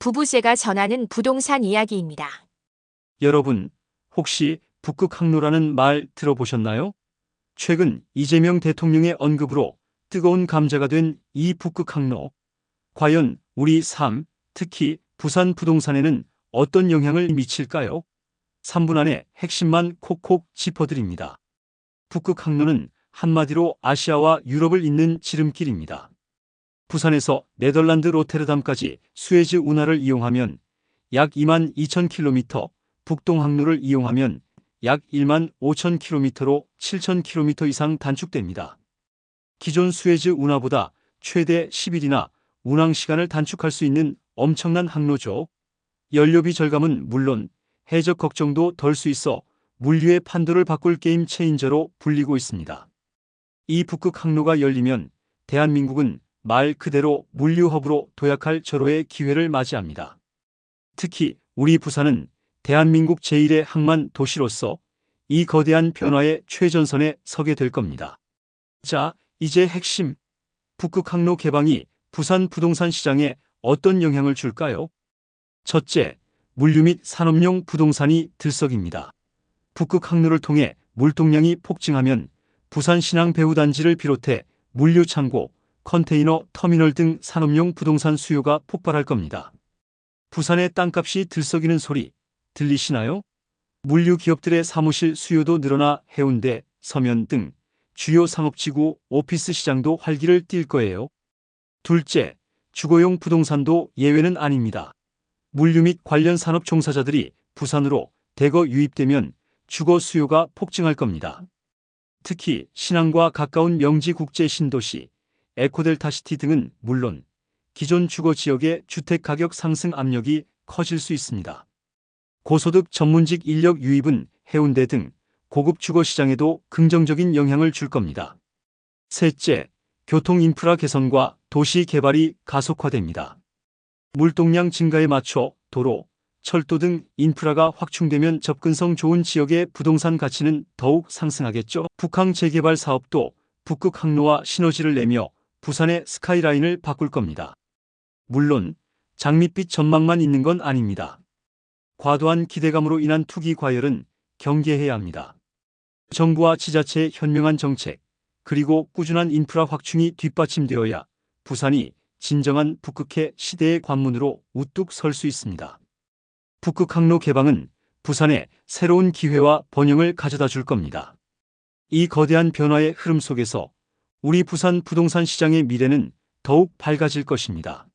부부세가 전하는 부동산 이야기입니다. 여러분, 혹시 북극 항로라는 말 들어보셨나요? 최근 이재명 대통령의 언급으로 뜨거운 감자가 된 이 북극 항로. 과연 우리 삶, 특히 부산 부동산에는 어떤 영향을 미칠까요? 3분 안에 핵심만 콕콕 짚어드립니다. 북극 항로는 한마디로 아시아와 유럽을 잇는 지름길입니다. 부산에서 네덜란드 로테르담까지 수에즈 운하를 이용하면 약 2만 2천 킬로미터, 북동 항로를 이용하면 약 1만 5천 킬로미터로 7천 킬로미터 이상 단축됩니다. 기존 수에즈 운하보다 최대 10일이나 운항 시간을 단축할 수 있는 엄청난 항로죠. 연료비 절감은 물론 해적 걱정도 덜 수 있어 물류의 판도를 바꿀 게임 체인저로 불리고 있습니다. 이 북극 항로가 열리면 대한민국은 말 그대로 물류 허브로 도약할 절호의 기회를 맞이합니다. 특히 우리 부산은 대한민국 제1의 항만 도시로서 이 거대한 변화의 최전선에 서게 될 겁니다. 자, 이제 핵심. 북극 항로 개방이 부산 부동산 시장에 어떤 영향을 줄까요? 첫째, 물류 및 산업용 부동산이 들썩입니다. 북극 항로를 통해 물동량이 폭증하면 부산 신항 배후단지를 비롯해 물류 창고, 컨테이너 터미널 등 산업용 부동산 수요가 폭발할 겁니다. 부산의 땅값이 들썩이는 소리 들리시나요? 물류 기업들의 사무실 수요도 늘어나 해운대, 서면 등 주요 상업지구 오피스 시장도 활기를 띨 거예요. 둘째, 주거용 부동산도 예외는 아닙니다. 물류 및 관련 산업 종사자들이 부산으로 대거 유입되면 주거 수요가 폭증할 겁니다. 특히 신항과 가까운 명지 국제 신도시, 에코델타시티 등은 물론 기존 주거 지역의 주택 가격 상승 압력이 커질 수 있습니다. 고소득 전문직 인력 유입은 해운대 등 고급 주거 시장에도 긍정적인 영향을 줄 겁니다. 셋째, 교통 인프라 개선과 도시 개발이 가속화됩니다. 물동량 증가에 맞춰 도로, 철도 등 인프라가 확충되면 접근성 좋은 지역의 부동산 가치는 더욱 상승하겠죠. 북항 재개발 사업도 북극 항로와 시너지를 내며 부산의 스카이라인을 바꿀 겁니다. 물론 장밋빛 전망만 있는 건 아닙니다. 과도한 기대감으로 인한 투기 과열은 경계해야 합니다. 정부와 지자체의 현명한 정책, 그리고 꾸준한 인프라 확충이 뒷받침되어야 부산이 진정한 북극해 시대의 관문으로 우뚝 설 수 있습니다. 북극 항로 개방은 부산에 새로운 기회와 번영을 가져다 줄 겁니다. 이 거대한 변화의 흐름 속에서 우리 부산 부동산 시장의 미래는 더욱 밝아질 것입니다.